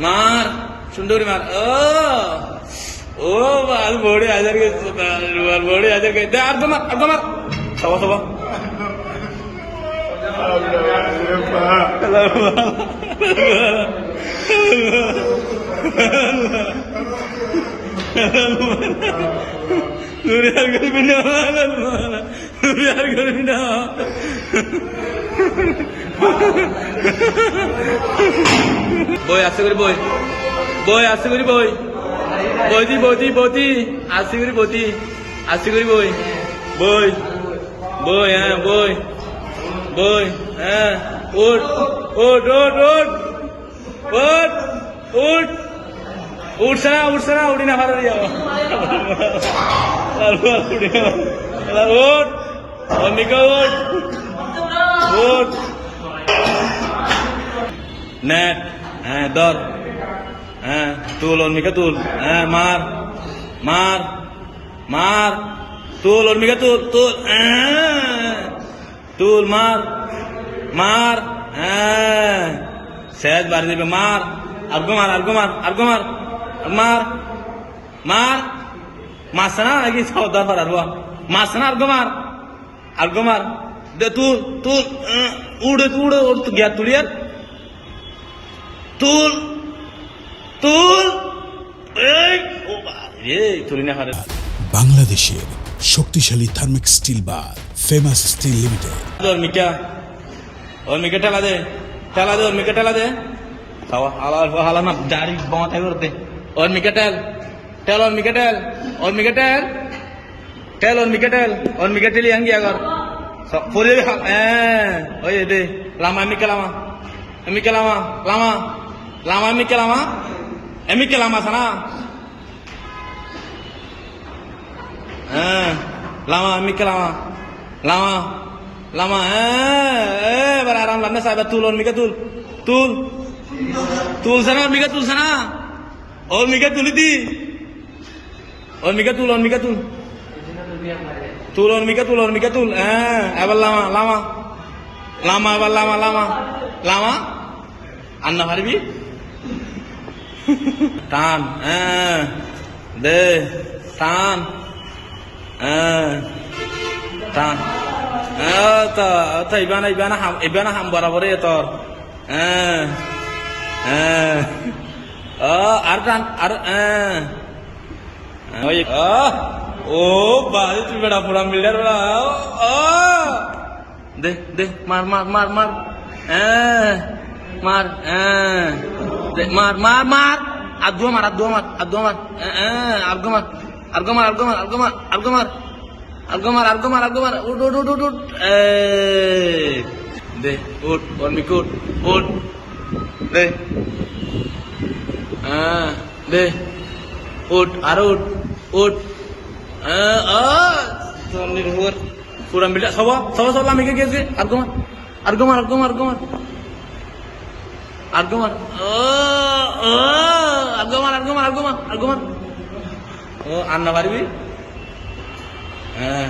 മാർ ചുണ്ടൂരി മാർ ഓ ഓ അത് ബോഡി ആചാര്യ ബോഡി ആചാര്യ അർദ്ധമാർ അർദ്ധമാർ സഭ സഭ നൂറിയാർ കളിപ്പിന്റെ നൂറിയാർ കളിപ്പിന്റെ বই আসতে করি বই। বই আসতে করি বই। বৌদি বৌদি বৌদি আসতে করি বৌদি আসতে করি বই। বই বই হ্যাঁ বই। বই হ্যাঁ। ওট ওট ওট ওট ওট উঠ। উঠছে না উঠছে না উঠি না, ভালো যাব উঠে ওট অমিকা ওট Good. Net. Eh, dor. Eh, tulun mika tul. Eh, mar. Mar. Mar. Tulun mika tul. Tul. Eh. Tul mar. Mar. Eh. Sehat baris pe mar. Argo mar, argo mar, argo mar. Mar. Mar. Masana lagi saudara argo. Masana argo mar. Argo mar. दे तू तू उड़ उड़ उड़ तू गया তুল তুল বাংলাদেশের শক্তিশালী থার্মিক স্টিল বা ফেমাস স্টিল লিমিটেড। ওর মিকা ওর মিকা টেলা দে টেলা দে ওর মিকা টেলা দে। খাওয়া হালাল না দাড়ি বাঁধ আগে ওর মিকা টেল টেল ওর মিকা টেল ওর মিকা টেল ওর মিকা ওর মিকা আঙ্গি আগর। Boleh ya? Eh, oh iya deh. Lama mikir lama. Mikir lama. Lama. Lama mikir lama. Eh mikir lama sana. Eh, lama mikir lama. Lama. Lama. Eh, eh beraram lama saya tulon mikir tul. Tul. Tul sana mikir tul sana. Oh mikir tul di. Oh mikir tul, oh mikir tul. Itu lebih yang তুল অর্মিকা তুল অর্মিকা তুল হ্যাঁ এবার লামা লামা লামা এবার লামা লামা লামা আন্না পারবি টান হ্যাঁ দে টান হ্যাঁ টান হ্যাঁ তা তা ইবানা ইবানা হাম ইবানা হাম বরাবরে তোর হ্যাঁ হ্যাঁ ও আর টান আর হ্যাঁ ওই ओ बाल बड़ा पूरा मिल जा रहा ओ, ओ दे दे मार मार मार मार ए, मार ए, दे मार मार मार अब दो मार अब दो मार अब दो मार अब गो मार अब गो मार अब गो मार अब गो मार अब गो मार अब गो मार अब गो मार अब गो मार उठ उठ उठ उठ उठ दे उठ और मिक उठ उठ दे आ, दे उठ आरो उठ उठ আরও নির্ভর পুরা মিলা সব সব সব কে গেছে আর্গমার আর্গমার আর্গমার আর্গমার আর্গমার ও ও আর্গমার আর্গমার আর্গমার আর্গমার ও আন্না পারবি হ্যাঁ